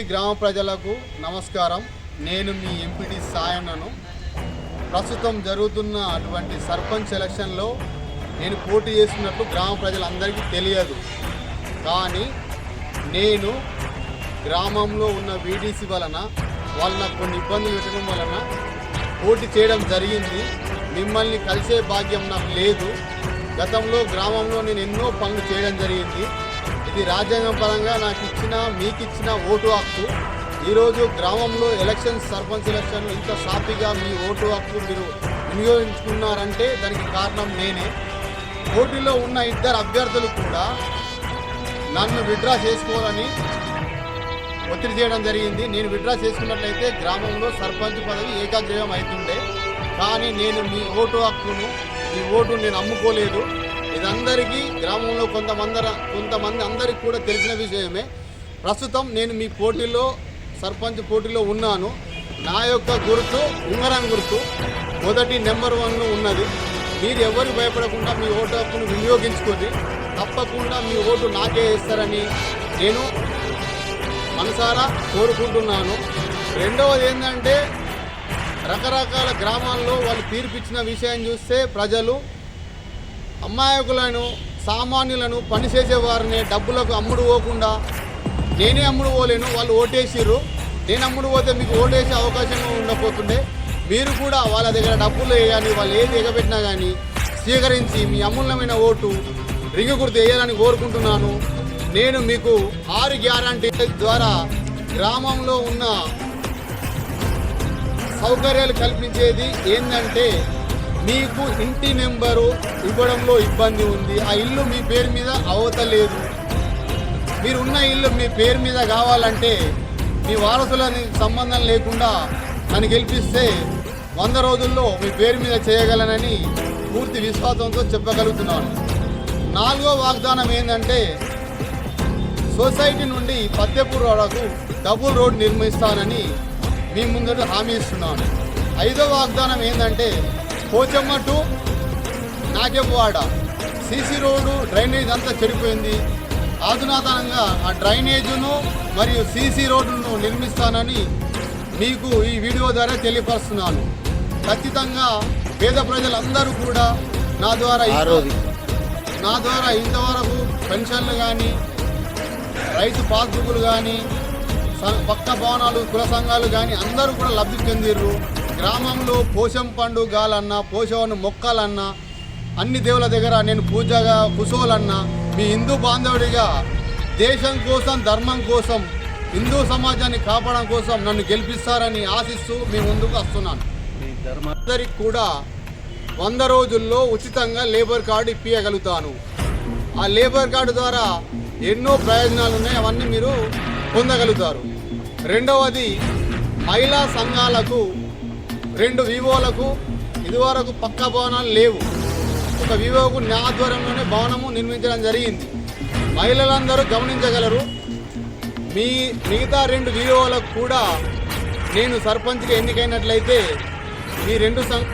మంగళగిరి గ్రామ ప్రజలకు నమస్కారం. నేను మీ ఎంపీటీ సాయన్నను. ప్రస్తుతం జరుగుతున్న అటువంటి సర్పంచ్ ఎలక్షన్లో నేను పోటీ చేస్తున్నట్లు గ్రామ ప్రజలందరికీ తెలియదు. కానీ నేను గ్రామంలో ఉన్న వీడీసీ వలన వాళ్ళ నాకు కొన్ని ఇబ్బందులు పెట్టడం వలన పోటీ చేయడం జరిగింది. మిమ్మల్ని కలిసే భాగ్యం నాకు లేదు. గతంలో గ్రామంలో నేను ఎన్నో పనులు చేయడం జరిగింది. ఇది రాజ్యాంగం పరంగా నాకు ఇచ్చిన మీకు ఇచ్చిన ఓటు హక్కు. ఈరోజు గ్రామంలో ఎలక్షన్ సర్పంచ్ ఎలక్షన్ ఇంత సాఫీగా మీ ఓటు హక్కు మీరు వినియోగించుకున్నారంటే దానికి కారణం నేనే. పోటీలో ఉన్న ఇద్దరు అభ్యర్థులు కూడా నన్ను విడ్రా చేసుకోవాలని ఒత్తిడి చేయడం జరిగింది. నేను విడ్రా చేసుకున్నట్లయితే గ్రామంలో సర్పంచ్ పదవి ఏకాగ్రీవం అవుతుండే. కానీ నేను మీ ఓటు హక్కును మీ ఓటు నేను అమ్ముకోలేదు. ఇదందరికీ గ్రామంలో కొంతమంది కొంతమంది అందరికి కూడా తెలిసిన విషయమే. ప్రస్తుతం నేను మీ పోటీలో సర్పంచ్ పోటీలో ఉన్నాను. నా యొక్క గుర్తు ఉంగరం గుర్తు మొదటి నెంబర్ వన్లో ఉన్నది. మీరు ఎవరు భయపడకుండా మీ ఓటు హక్కును వినియోగించుకొని తప్పకుండా మీ ఓటు నాకే ఇస్తారని నేను మనసారా కోరుకుంటున్నాను. రెండవది ఏంటంటే రకరకాల గ్రామాల్లో వాళ్ళు తీర్పిచ్చిన విషయం చూస్తే ప్రజలు అమాయకులను సామాన్యులను పనిచేసే వారిని డబ్బులకు అమ్ముడు పోకుండా నేనే అమ్ముడు పోలేను వాళ్ళు ఓటేసిర్రు. నేను అమ్ముడు పోతే మీకు ఓటేసే అవకాశం ఉండకపోతుండే. మీరు కూడా వాళ్ళ దగ్గర డబ్బులు వేయాలి వాళ్ళు ఏది ఎగబెట్టినా కానీ స్వీకరించి మీ అమూల్యమైన ఓటు రింగు గుర్తు వేయాలని కోరుకుంటున్నాను. నేను మీకు ఆరు గ్యారంటీ ద్వారా గ్రామంలో ఉన్న సౌకర్యాలు కల్పించేది ఏంటంటే మీకు ఇంటి నెంబరు ఇవ్వడంలో ఇబ్బంది ఉంది. ఆ ఇల్లు మీ పేరు మీద అవతలేదు. మీరు ఉన్న ఇల్లు మీ పేరు మీద కావాలంటే మీ వారసులని సంబంధం లేకుండా నన్ను గెలిపిస్తే వంద రోజుల్లో మీ పేరు మీద చేయగలనని పూర్తి విశ్వాసంతో చెప్పగలుగుతున్నాను. నాలుగో వాగ్దానం ఏంటంటే సొసైటీ నుండి పద్దెపూర్ వరకు డబుల్ రోడ్ నిర్మిస్తానని మీ ముందట హామీ ఇస్తున్నాను. ఐదో వాగ్దానం ఏంటంటే Pochamma to Nagewada. CC road drainage అంతా చెడిపోయింది. ఆధునాతనంగా ఆ డ్రైనేజును మరియు సీసీ రోడ్డును నిర్మిస్తానని మీకు ఈ వీడియో ద్వారా తెలియపరుస్తున్నాను. ఖచ్చితంగా పేద ప్రజలందరూ కూడా నా ద్వారా నా ద్వారా ఇంతవరకు పెన్షన్లు కానీ రైతు పాస్బుక్లు కానీ పక్క భవనాలు కుల సంఘాలు కానీ అందరూ కూడా లబ్ధి చెందిర్రు గ్రామంలో పోషం పండుగాలన్నా పోషవను మొక్కలన్నా అన్ని దేవుల దగ్గర నేను పూజగా కుశోలన్నా మీ హిందూ బాంధవుడిగా దేశం కోసం ధర్మం కోసం హిందూ సమాజాన్ని కాపాడడం కోసం నన్ను గెలిపిస్తారని ఆశిస్తూ మీ ముందుకు వస్తున్నాను. అందరికి కూడా వంద రోజుల్లో ఉచితంగా లేబర్ కార్డు ఇప్పించగలుగుతాను ఆ లేబర్ కార్డు ద్వారా ఎన్నో ప్రయోజనాలు ఉన్నాయి అవన్నీ మీరు పొందగలుగుతారు. రెండవది మహిళా సంఘాలకు రెండు వివోలకు ఇదివరకు పక్క భవనాలు లేవు. ఒక వివోకు నా ఆధ్వర్యంలోనే భవనము నిర్మించడం జరిగింది. మహిళలందరూ గమనించగలరు మీ మిగతా రెండు వివోలకు కూడా నేను సర్పంచ్గా ఎన్నికైనట్లయితే మీ రెండు సం-